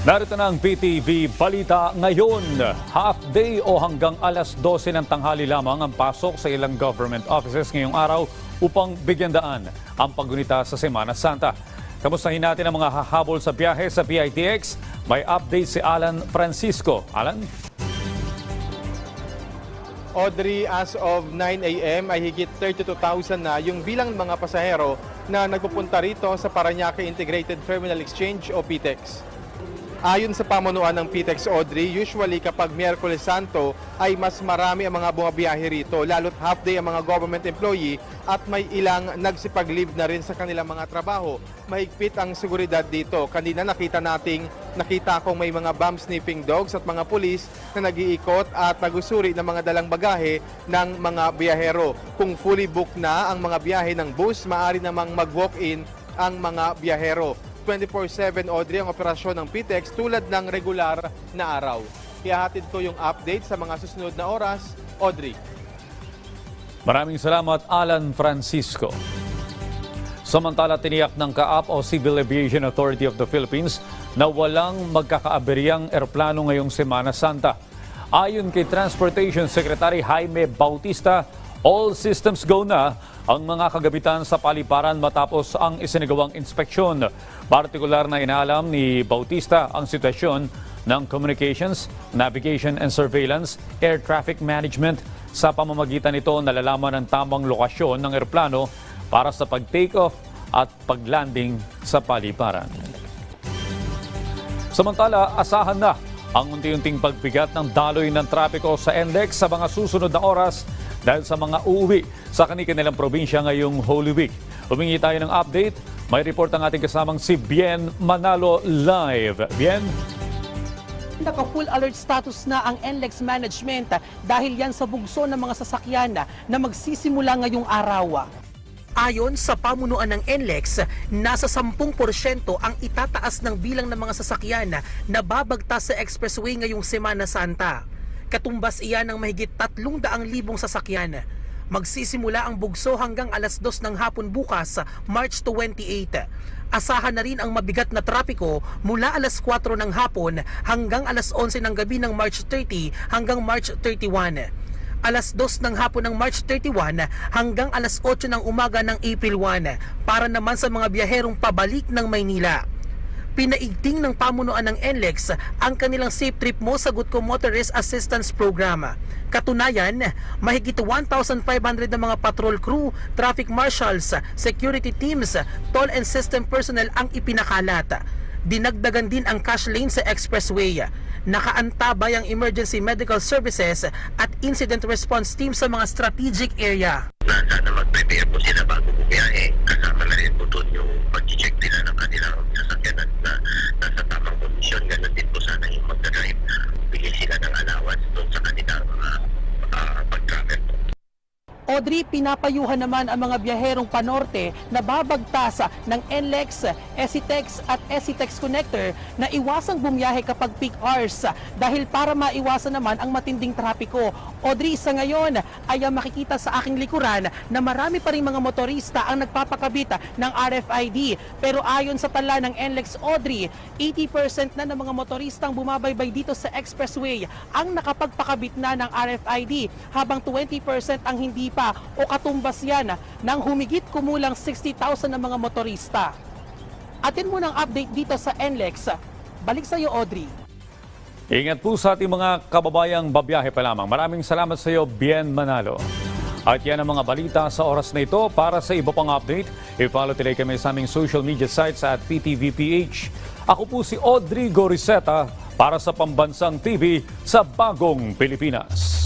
Narito na ang PTV Balita ngayon. Half day o hanggang alas 12 ng tanghali lamang ang pasok sa ilang government offices ngayong araw upang bigyan daan ang paggunita sa Semana Santa. Kamustahin natin ang mga hahabol sa biyahe sa PITX. May update si Alan Francisco. Alan? Audrey, as of 9 a.m. ay higit 32,000 na yung bilang mga pasahero na nagpupunta rito sa Paranaque Integrated Terminal Exchange o PTEX. Ayon sa pamunuan ng PTEX Audrey, usually kapag Miyerkules Santo ay mas marami ang mga bumabiyahe rito, lalo't half day ang mga government employee at may ilang nagsipag-leave na rin sa kanilang mga trabaho. Mahigpit ang seguridad dito. Kanina nakita nating nakita kong may mga bomb sniffing dogs at mga pulis na nag-iikot at nagusuri ng mga dalang bagahe ng mga biyahero. Kung fully booked na ang mga biyahe ng bus, maaari namang mag-walk-in ang mga biyahero. 24-7 Audrey ang operasyon ng PTEX tulad ng regular na araw. Ihahatid ko yung update sa mga susunod na oras. Audrey. Maraming salamat Alan Francisco. Samantala tiniyak ng CAAP o Civil Aviation Authority of the Philippines na walang magkakaaberyang eroplano ngayong Semana Santa. Ayon kay Transportation Secretary Jaime Bautista, all systems go na ang mga kagabitan sa paliparan matapos ang isinagawang inspeksyon. Partikular na inaalam ni Bautista ang sitwasyon ng communications, navigation and surveillance, air traffic management. Sa pamamagitan nito, nalalaman ang tamang lokasyon ng eroplano para sa pag-take off at paglanding sa paliparan. Samantala, asahan na ang unti-unting pagbigat ng daloy ng trapiko sa NLEX sa mga susunod na oras dahil sa mga uuwi sa kanilang probinsya ngayong Holy Week. Humingi tayo ng update. May report ang ating kasamang si Bien Manalo live. Bien? Naka-full alert status na ang NLEX management dahil yan sa bugso ng mga sasakyan na magsisimula ngayong araw. Ayon sa pamunuan ng NLEX, nasa 10% ang itataas ng bilang ng mga sasakyan na babagtas sa expressway ngayong Semana Santa. Katumbas iyan ng mahigit 300,000 sasakyan. Magsisimula ang bugso hanggang alas 2 ng hapon bukas, March 28. Asahan na rin ang mabigat na trapiko mula alas 4 ng hapon hanggang alas 11 ng gabi ng March 30 hanggang March 31 alas 2 ng hapon ng March 31 hanggang alas 8 ng umaga ng April 1 para naman sa mga biyaherong pabalik ng Maynila. Pinaigting ng pamunuan ng NLEX ang kanilang Safe Trip Mo Sagot Ko Motorist Assistance Program. Katunayan, mahigit 1,500 na mga patrol crew, traffic marshals, security teams, toll and system personnel ang ipinakalat. Dinagdagan din ang cash lane sa expressway. Nakaantabay ang emergency medical services at incident response team sa mga strategic area. na sana mag-prepare po sila bago bumiyahe. Kasama na rin po doon yung pag-check nila ng kanilang 3, pinapayuhan naman ang mga biyaherong panorte na babagtasa ng NLEX, SCTEX at SCTEX connector na iwasang bumiyahe kapag peak hours dahil para maiwasan naman ang matinding trapiko. Audrey, sa ngayon ay makikita sa aking likuran na marami pa rin mga motorista ang nagpapakabit ng RFID. Pero ayon sa tala ng NLEX Audrey, 80% na ng mga motoristang bumabaybay dito sa expressway ang nakapagpakabit na ng RFID habang 20% ang hindi pa o katumbas yan ng humigit kumulang 60,000 na mga motorista. Atin mo ng update dito sa NLEX. Balik sa iyo, Audrey. Ingat po sa ating mga kababayang babiyahe pa lamang. Maraming salamat sa iyo, Bien Manalo. At yan ang mga balita sa oras na ito. Para sa iba pang update, i-follow tuloy kami sa aming social media sites at PTVPH. Ako po si Audrey Goriseta para sa Pambansang TV sa Bagong Pilipinas.